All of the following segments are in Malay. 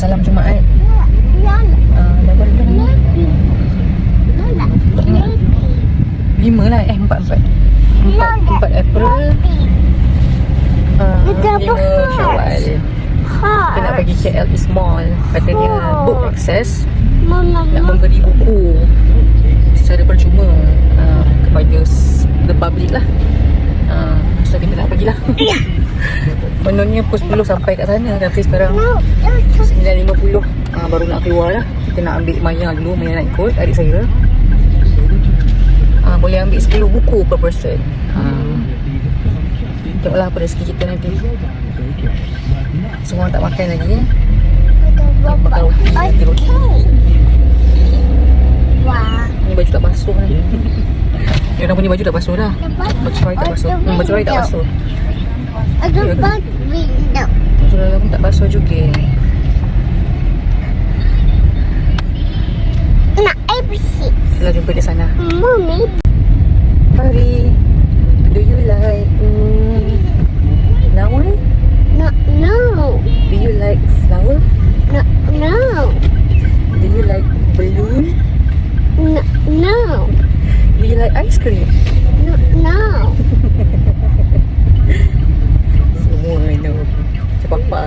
salam Jumaat. Uh, dah. Lima lah. Eh, empat, empat. Empat, empat April. Uh, lima Syawal. Kita nak pergi KL East Mall. Katanya book access. Nak memberi buku secara percuma uh, kepada the public lah. Uh, so kita nak pergi lah. Kononnya pukul 10 sampai kat sana Tapi sekarang 9.50 uh, Baru nak keluar lah Kita nak ambil Maya dulu Maya nak ikut Adik saya. Uh, Boleh ambil 10 buku per person. Uh, Tengoklah apa rezeki kita nanti. Semua tak makan lagi eh? Bakal roti lagi roti Ni baju tak basuh ni. Yang punya baju dah basuh dah. Baju tak basuh. Hmm, Baju tak basuh Ada bug window. Rai pun tak basuh juga Nak ABC. Kita jumpa di sana Mommy. Hari Do you like mm, Flower? No, no. Do you like flower? No, no. Do you like balloon? No, no. Do you like ice cream? No, no. Semua no Macam papa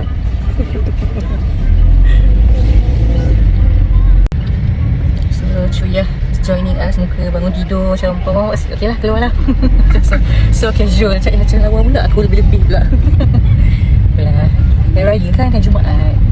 So Chuyah is joining us Muka bangun tidur Macam apa Okay lah keluar lah. So, casual Cak macam lawa pula Aku lebih-lebih pula. Apalah Hari Raya kan kan Jumaat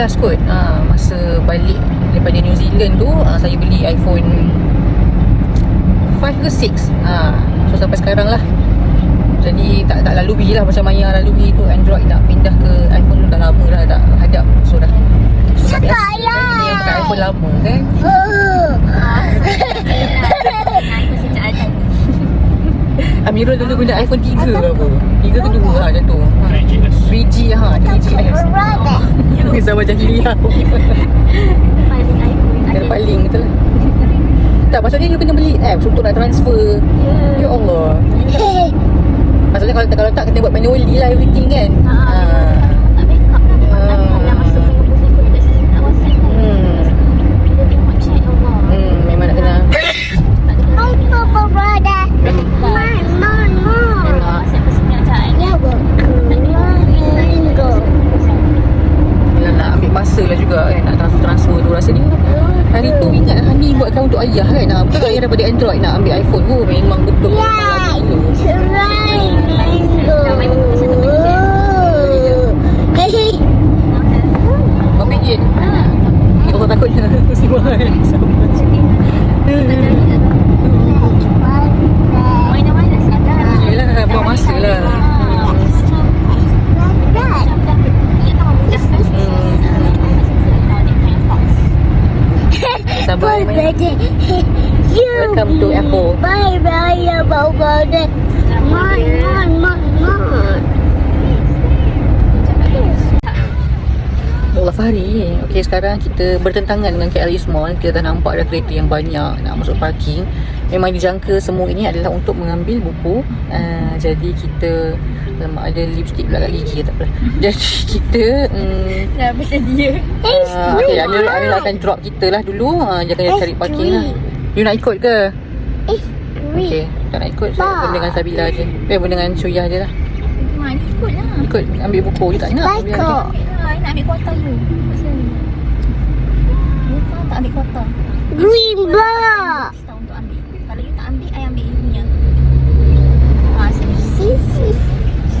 last kot. Ha, Masa balik daripada New Zealand tu ha, Saya beli iPhone 5 ke 6 ha, ah, So sampai sekarang lah. Jadi tak tak lalui lah macam Maya lalui tu. Android nak pindah ke iPhone tu dah lama lah tak hadap. So dah so, tak biasa. Yang lah. pakai iPhone lama kan? Oh. Amirul dulu guna iPhone 3 ke apa? 3 ke 2 lah macam tu. Ha. 3G ha 3GS Brother. Ni zaman jahiliah paling iPhone Yang ada paling betul lah. Tak maksudnya you kena beli apps untuk nak transfer. Ya. Allah. Maksudnya kalau tak, kalau tak kena buat manually lah everything kan? Ha. ha. tak backup lah memang Ah. tak nak masuk ke telefon dekat sini tak WhatsApp kan Hmm. bila tengok chat Allah Hmm, memang nak kena tak ada Hi, Papa brother. Memang Mom, mom, mom. Memang WhatsApp pasal kerajaan Ya, go. Window. Masa lah juga kan Nak transfer-transfer tu Rasanya Hari tu ingat Hani buat account untuk ayah kan Betul ayah daripada Android nak ambil iPhone Oh memang betul Right. dulu. Right. Window. Hey. Berapa ringgit? Ya Allah takutnya Semua kan Sama Mana-mana sadar Yelah buang masa lah Dad. Sabar Bye, Maya. brother. You. Welcome to Apple Bye, bye, Papa brother. Mom, mom, mom, mom. Ya Allah Fahri Okay sekarang kita bertentangan dengan KL East Mall Kita dah nampak ada kereta yang banyak Nak masuk parking. Memang dijangka semua ini adalah untuk mengambil buku. Uh, Jadi kita Lama ada lipstick pula kat gigi tak apa Jadi kita um, Dah pasal dia. Uh, Okay Amir, Amir akan drop kita lah dulu. Uh, Dia akan cari parking lah. You nak ikut ke? It's green. Okay Tak nak ikut Saya pun dengan Sabila je. Eh pun dengan Suyah je lah. Ikut lah. Ikut ambil buku. You tak nak kok. dia- Nak ambil kuota you. Pasal ni tak ambil kuota Green block. Setahun untuk ambil Kalau you tak ambil I ambil you punya Ha sini Sis, sis,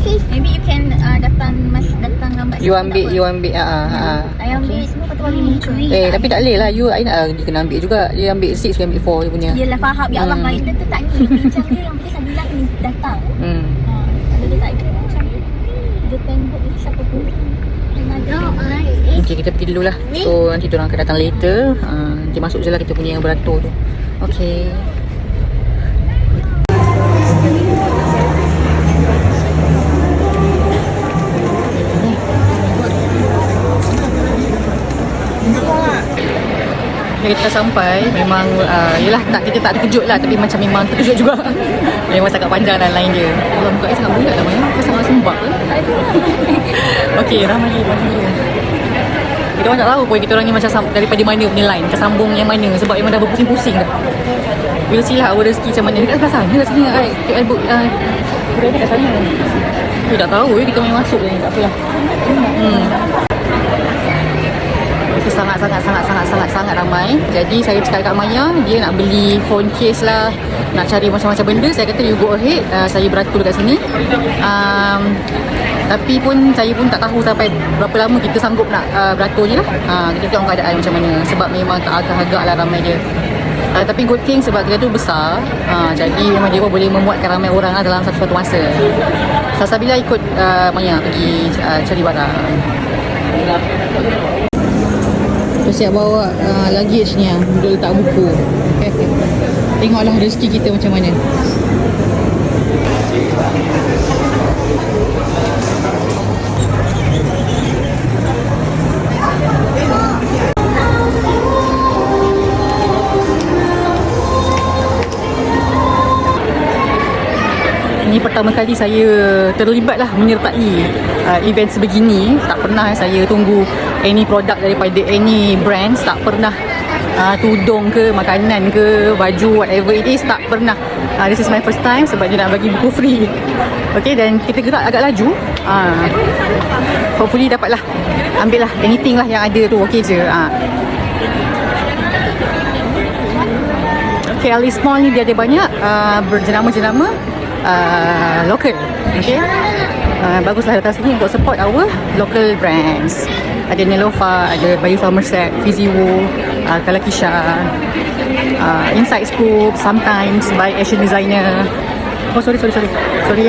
sis, Maybe you can uh, datang mas datang lambat. You ambil, tak you apa. ambil. Ah, ah, ah. I ambil semua kata bagi muncul. Eh, tapi tak boleh lah. You, I nak, dia kena ambil juga. Dia ambil 6, dia ambil 4 dia punya. Yelah faham ya Allah Hmm. dia tu tak ni bincang dia yang penting saya bilang ni datang. Hmm. Ha, kalau dia tak ada macam dia tembok ni siapa pun No, I Okay, kita pergi dulu lah. So, nanti orang akan datang later. Uh, nanti masuk je lah kita punya yang beratur tu. Okay. Bila kita sampai memang uh, yelah tak kita tak terkejut lah tapi macam memang terkejut juga memang sangat panjang dan lain dia Allah muka saya sangat bulat lah mana Kau sangat sembak ke Okey ramai lagi ramai lagi kita orang tak tahu pun kita orang ni macam daripada mana punya line Kesambung yang mana Sebab memang dah berpusing-pusing dah. We'll see lah our rezeki macam mana. Dekat sebelah sana kat sini kan KL book uh, Kita ada kat sana. Kita tak tahu eh Kita main masuk ni Tak apalah. Hmm. Itu sangat-sangat sangat-sangat sangat-sangat ramai. Jadi saya cakap dekat Maya Dia nak beli phone case lah. Nak cari macam-macam benda. Saya kata you go ahead. Uh, Saya beratur dekat sini. Um, Tapi pun saya pun tak tahu sampai Berapa lama kita sanggup nak uh, beratur je lah. Uh, Kita tengok keadaan macam mana. Sebab memang tak agak-agak lah ramai dia. Uh, tapi good thing sebab kita tu besar. Uh, Jadi memang dia pun boleh memuatkan ramai orang lah dalam satu-satu masa. Sasa bila ikut uh, Maya pergi uh, cari barang Kita siap bawa uh, luggage ni lah Untuk letak buku. Tengoklah rezeki kita macam mana Ini pertama kali saya terlibat lah menyertai uh, event sebegini. Tak pernah saya tunggu any produk daripada any brands. Tak pernah uh, tudung ke, makanan ke, baju, whatever it is. Tak pernah. Uh, this is my first time sebab dia nak bagi buku free. Okay, dan kita gerak agak laju. Uh, hopefully dapatlah. Ambil lah anything lah yang ada tu. Okay je. Uh. KL East Mall ni dia ada banyak uh, berjenama-jenama uh, local. Okay. Uh, baguslah datang sini untuk support our local brands. Ada Nelofa, ada Bayu Somerset, Fiziwo, uh, Kalakisha, uh, Inside Scoop, sometimes by Asian Designer. Oh sorry sorry sorry. Sorry.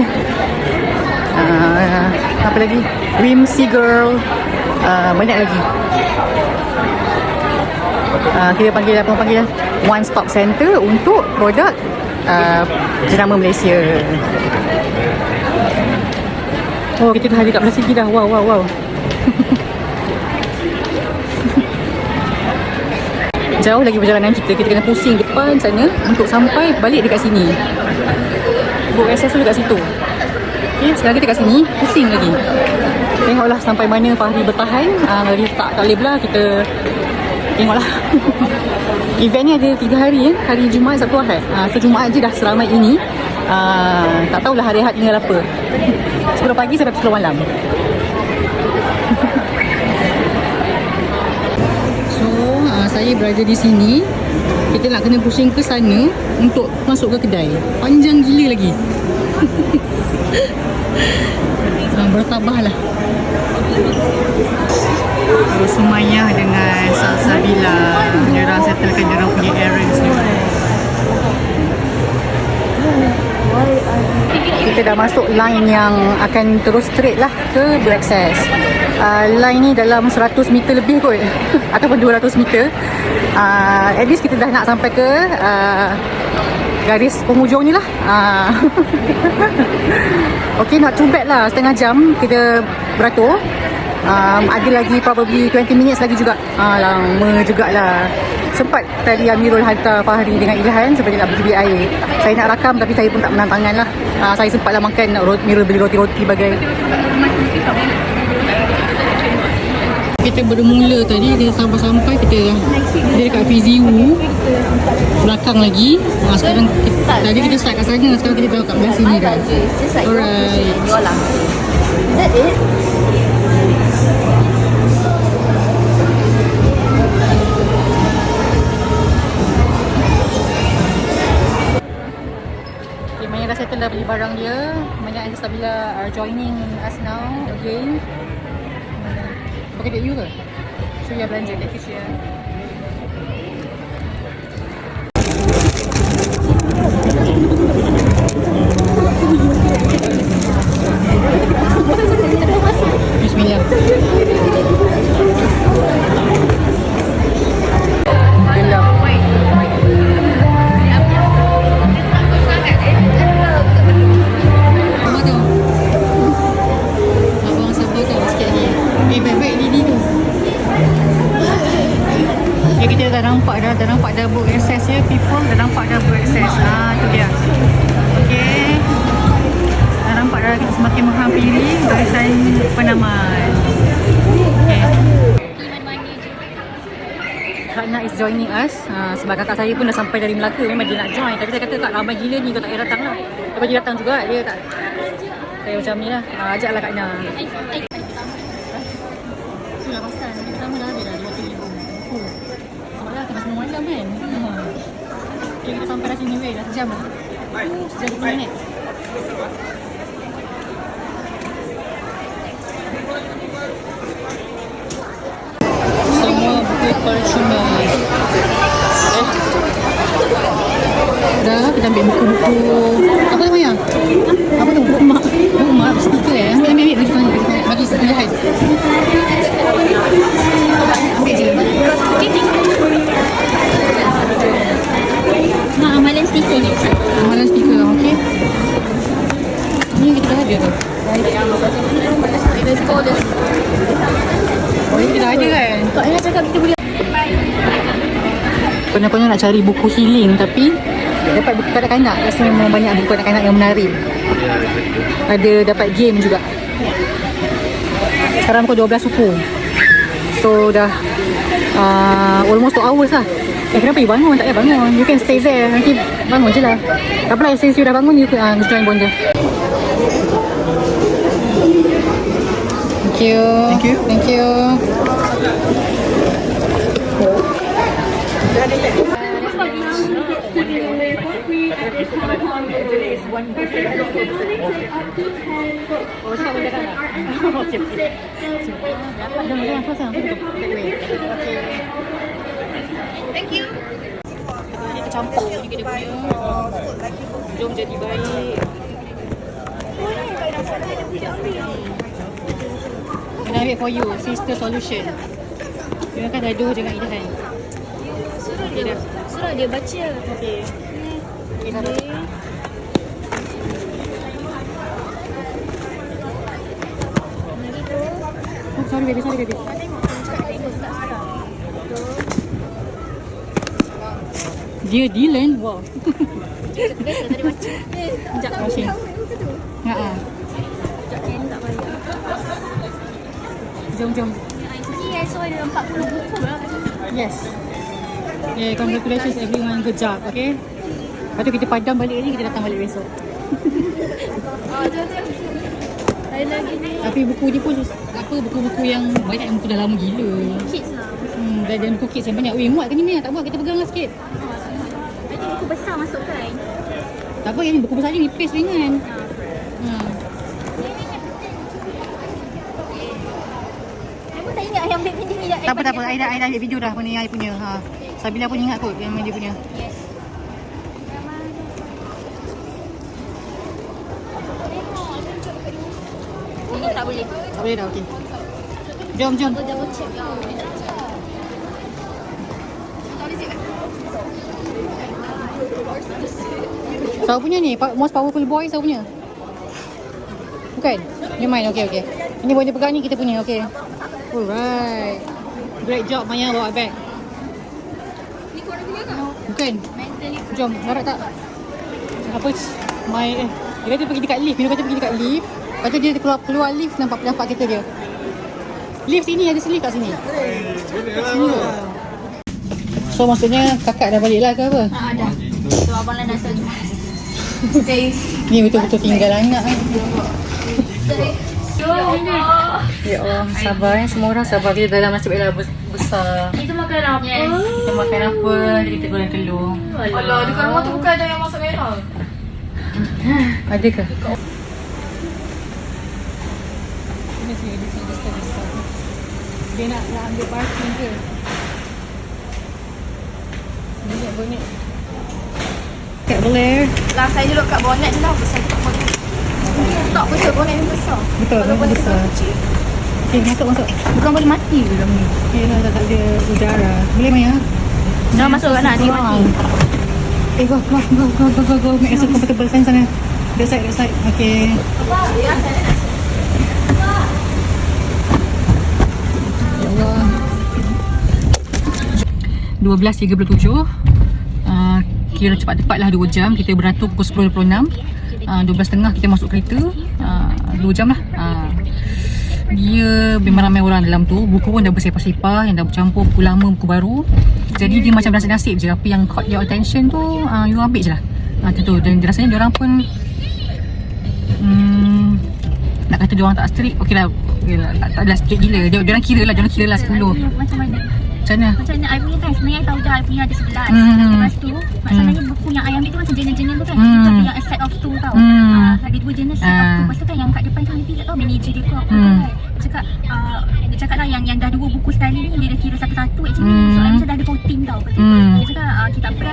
Uh, apa lagi? Whimsy Girl. Uh, banyak lagi. uh, kita panggil apa panggil one stop center untuk produk uh, jenama Malaysia. Oh, kita dah ada kat belah sini dah. Wow, wow, wow. Jauh lagi perjalanan kita. Kita kena pusing depan sana untuk sampai balik dekat sini. Book access tu dekat situ. Okay, sekarang kita kat sini, pusing lagi. Tengoklah sampai mana Fahri bertahan. Uh, tak, tak boleh belah, kita tengoklah. Event ni ada tiga hari ya. Hari Jumaat, Sabtu, Ahad. Uh, so Jumaat je dah seramai ini. Uh, tak tahulah hari Ahad tinggal apa. 10 pagi sampai 10 malam. So, uh, saya berada di sini. Kita nak kena pusing ke sana untuk masuk ke kedai. Panjang gila lagi. uh, bertabah lah. So, Sumayyah dengan Salsabila Dia orang settlekan dia orang punya errands ni. Kita dah masuk line yang akan terus straight lah ke Black Sash uh, Line ni dalam 100 meter lebih kot. Ataupun 200 meter. Uh, At least kita dah nak sampai ke uh, Garis penghujung ni lah. Okay not too bad lah. Setengah jam kita beratur. Um, ada lagi probably 20 minutes lagi juga. Uh, lama jugalah. Sempat tadi Amirul hantar Fahri dengan Ilhan sebab dia nak beli air. Saya nak rakam tapi saya pun tak menantangan lah. Uh, saya sempatlah makan roti, Amirul beli roti-roti bagai kita bermula tadi kita sampai-sampai kita dia dekat Fiziwu belakang lagi uh, sekarang kita, tadi kita start kat sana sekarang kita dah kat belah sini dah alright Is that it? Okay, Maya dah settle dah beli barang dia Maya dah Sabila are joining us now again. Pakai duit you ke? So, you belanja kat cashier. Bismillah. Uh, Sebab kakak saya pun dah sampai dari Melaka. Memang dia nak join. Tapi saya kata Kak ramai gila ni. Kau tak payah datang lah. Lepas dia datang juga Dia tak Saya macam ni lah. Uh, Kak dah kena semua malam kan? Lah Oh sejam 20 minit. Semua buku percuma Dah kita ambil buku-buku Apa namanya? Apa tu? Buku mak Buku mak stiker eh Ambil ambil ambil bagi tuan Bagi penjahat Ambil je Mak amalan stiker ni. Amalan stiker okey Ni kita dah ada tu Ada sekolah. Oh ini kita ada kan Kak Ella cakap kita boleh Konya-konya nak cari buku healing tapi dapat buku kanak-kanak rasa memang banyak buku kanak-kanak yang menarik ada dapat game juga. Sekarang pukul 12 suku. So dah uh, almost 2 hours lah. Eh kenapa you bangun? Tak payah bangun. You can stay there. Nanti bangun je lah. Tak apalah since you dah bangun you uh, join bonda thank you. Thank you. Thank you Oh, cakap boleh kan? Okey, okey. Dapat dah makan apa sekarang? Betul. Okay. Thank you. Ini tercampur ni kita punya. Jom jadi baik. Kena ambil for you, sister solution. Terima kasih gaduh dengan Ida Suruh Okay, dah. Suruh dia baca. Okay. Okay, dah. Oh, sorry baby, sorry baby. Dia Dylan, wow. Sekejap, okay. Ya, ah. Jom, jom. Ni I saw ada 40 buku lah. Yes. Yeah, congratulations everyone. Good job, okay? Lepas tu kita padam balik ni, kita datang balik besok. Oh. Lain lagi ni. Tapi buku ni pun apa buku-buku yang banyak yang buku dah lama gila. Kids lah. Hmm, dan, dan buku kids yang banyak. Weh, muat ke ni ni? Tak muat, kita pegang lah sikit. Tadi buku besar masuk kan? Tak apa, yang ni buku besar ni nipis ringan. Hmm. I pun tak ingat yang ambil pinjam ni. Tak apa, tak apa. Aida, Aida ambil video dah apa ni I punya. Ha. Sabila pun ingat kot yang dia punya. Yes. Ini tak boleh. Tak boleh dah, okey. Jom, jom. Siapa punya ni? Most powerful boy siapa punya? Bukan? Ni main, okey, okey. Ini boleh pegang ni kita punya, okey. Alright. Great job Maya bawa bag. Mentally. Jom, darat tak? Apa? My eh. Dia kata pergi dekat lift. Dia kata pergi dekat lift. Lepas tu dia keluar, keluar lift nampak nampak kereta dia. Lift sini ada lift kat sini. Kat sini. So maksudnya kakak dah balik lah ke apa? Ah, dah. So, abang lah nak. Ni betul-betul tinggal anak kan. So, Ya Allah, sabar eh. Semua orang sabar. Kita dalam nasib Ella bes- besar. Itu makan apa? Yes. Kita makan apa, jadi kita goreng telur. Alah, dekat rumah tu bukan ada yang masak merah. Ada ke? Okay, dia sini stop, dia stop. Dia nak, nak ambil parking ke? Dia nak bonet. Kat boleh. Lah saya duduk kat bonnet je lah Saya tak boleh Tak betul bonnet yang besar Betul, bonnet besar. kecil Okay, masuk, masuk. Bukan boleh mati ke dalam ni Okay, dah tak ada udara. Boleh Maya? Dah masuk kat nak dia mati Eh, go, go, go, go, go, go, go. Make yourself comfortable. Sana, sana. That side, that side. Okay. Ya Allah. 12.37 uh, Kira cepat-cepat lah 2 jam Kita beratur pukul 10.26 uh, 12.30 kita masuk kereta. Uh, 2 jam lah. Uh, Dia memang ramai orang dalam tu. Buku pun dah bersepah-sepah Yang dah bercampur buku lama, buku baru. Jadi dia macam nasib-nasib je. Apa yang caught your attention tu uh, You ambil je lah. Uh, Tentu Dan rasanya orang pun hmm, Nak kata diorang tak strict Okay lah. Okay lah, tak, tak adalah strict gila. Dia, Diorang kira lah. Diorang kira lah 10 Macam Macam mana? Macam mana I punya kan Sebenarnya I tahu dah I punya ada 11 Hmm. Lepas tu Masalahnya buku yang I ambil tu Macam jenis-jenis tu kan Hmm. Ada yang a set of two tau Hmm. Ah, Ada dua jenis set of Ah. two Lepas tu kan yang kat depan tu Nanti tak tahu manager dia tu apa Hmm. kan Dia cakap ah, Dia cakap lah yang, yang dah dua buku sekali ni Dia dah kira satu-satu actually Hmm. So I macam dah ada voting tau Lepas tu Hmm. Dia cakap ah, kita apa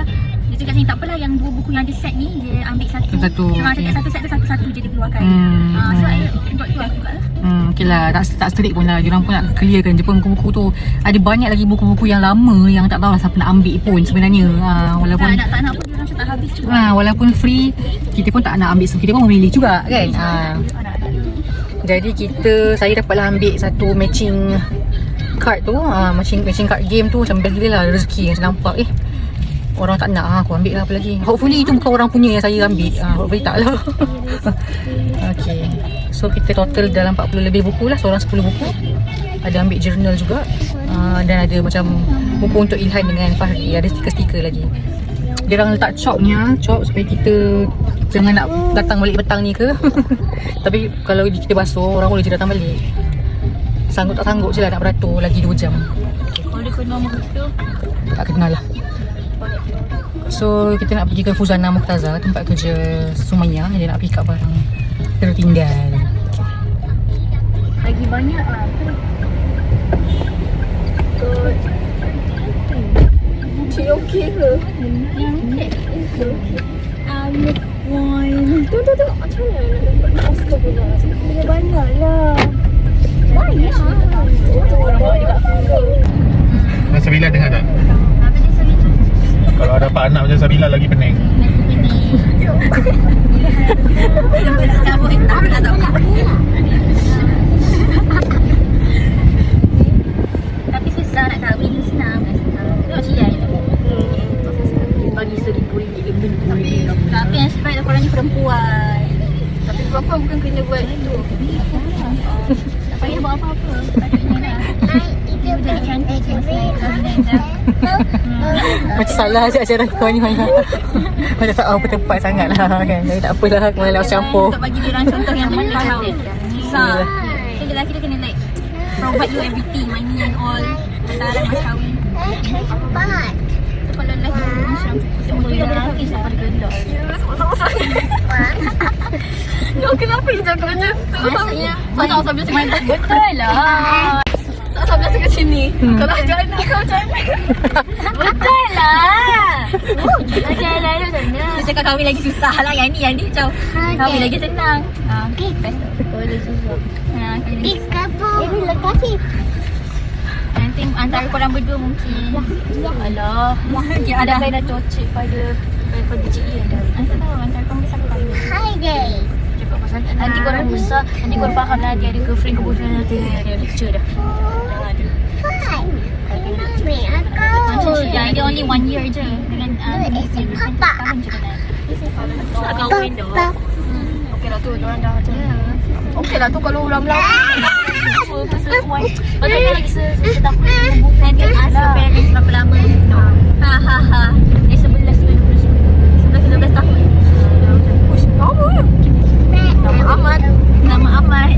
cakap macam ni tak apalah Yang dua buku yang ada set ni Dia ambil satu Satu-satu, Ah, okay. Cakap satu set tu satu-satu je dia keluarkan Hmm. Ah, So I buat tu juga lah Hmm, okay lah. Tak, tak strict pun lah. Diorang pun nak clearkan je pun buku-buku tu. Ada banyak lagi buku-buku yang lama yang tak tahu lah siapa nak ambil pun sebenarnya. Ha, Tak walaupun nak tak nak pun macam tak habis juga ha, walaupun free, kita pun tak nak ambil. So, kita pun memilih juga kan. Ha. Jadi kita, saya dapatlah ambil satu matching card tu. Ha, matching, matching card game tu macam best gila lah rezeki macam nampak. Eh, orang tak nak ha, aku ambil lah apa lagi. Hopefully itu bukan orang punya yang saya ambil. Ha, hopefully tak lah. okay. So kita total dalam 40 lebih buku lah. Seorang 10 buku. Ada ambil journal juga. Uh, dan ada macam buku untuk Ilhan dengan Fahri. Ada stiker-stiker lagi. Dia orang letak chalknya. Chalk supaya kita jangan nak datang balik petang ni ke. Tapi kalau kita basuh, orang boleh je datang balik. Sanggup tak sanggup je lah nak beratur lagi 2 jam. Kalau dia kenal muka Tak kenal lah. So kita nak pergi ke Fuzana Muqtaza tempat kerja Sumayyah dia nak pick up barang tertinggal. Lagi banyak lah okey ke? Yang okey Um, wine Tu tu tu Macam mana nak dapat Astagfirullah Dia banyak lah Banyak Orang bawa dekat Mas Sabila dengar tak? Kalau ada pak anak macam Sabila lagi pening Tapi susah nak kahwin tu senang bukan senang Tengok Cia je Bagi seribu ringgit lebih Tapi Tapi yang sebaik lah korang ni perempuan Tapi perempuan bukan kena buat itu Tak payah buat apa-apa Patutnya lah Dia jadi cantik je masa naik kahwin dah Salah je acara kau ni. Macam tak apa tempat sangat lah kan. Jadi tak apalah kemarin lewat campur. Untuk bagi dia orang contoh yang mana tahu Susah So lelaki dia kena like Provide you everything Money and all Hantaran mas kahwin Cepat. Tu kalau lelaki dia macam Semua tu dah berhati Siapa dia gelap No kenapa dia jaga macam tu Maksudnya Kau tak usah biasa main Betul lah Usah biasa kat sini Kalau ada anak kau macam mana? Betul lah. Macam lah macam mana? Dia cakap kahwin lagi susah lah. Yang ni yang ni macam Kahwin lagi senang. Ah, Okay Kahwin susah Ah, kahwin lagi Di kapur. Ini lekasi. Nanti antara korang berdua mungkin. Alah. Mungkin ada Ada dah cocok pada Pada cik Ia dah Saya tahu antara korang besar kali Hai day. Pasal Nanti korang besar Nanti korang faham lah Dia ada girlfriend ke boyfriend Nanti ada lecture dah. Ada Ia Dia only one year je Dengan uh, papa. Kan Tak kahwin dah. Papa. Okey lah tu Diorang dah macam Okey lah. Tu kalau ulang Apa pasal Patutnya lagi se- se- setahun Hubungan dia asal parents berapa lama? No. Ha ha ha. Eh 11 ke 12 11 ke 12 tahun. Push Lama nama Ahmad. Nama Ahmad.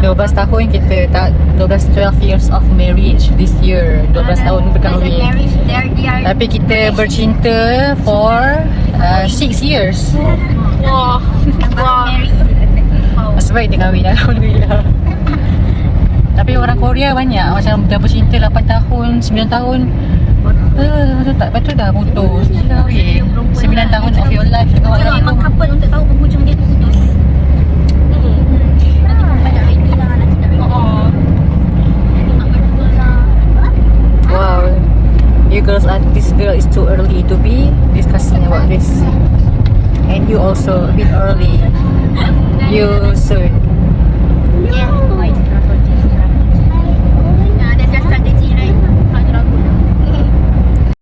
12 tahun kita tak 12 12 years of marriage this year. 12 uh, ah, tahun berkahwin. Tapi kita marriage. bercinta for 6 uh, years. Wah Wah. Sebaik dia kahwin Alhamdulillah. Tapi orang Korea banyak Macam dah bercinta 8 tahun 9 tahun. Uh, tak betul dah putus. 9 lah. tahun of your life. Kalau memang lah. couple untuk tahu penghujung dia putus. you girls are this girl is too early to be discussing about this. And you also a bit early. You should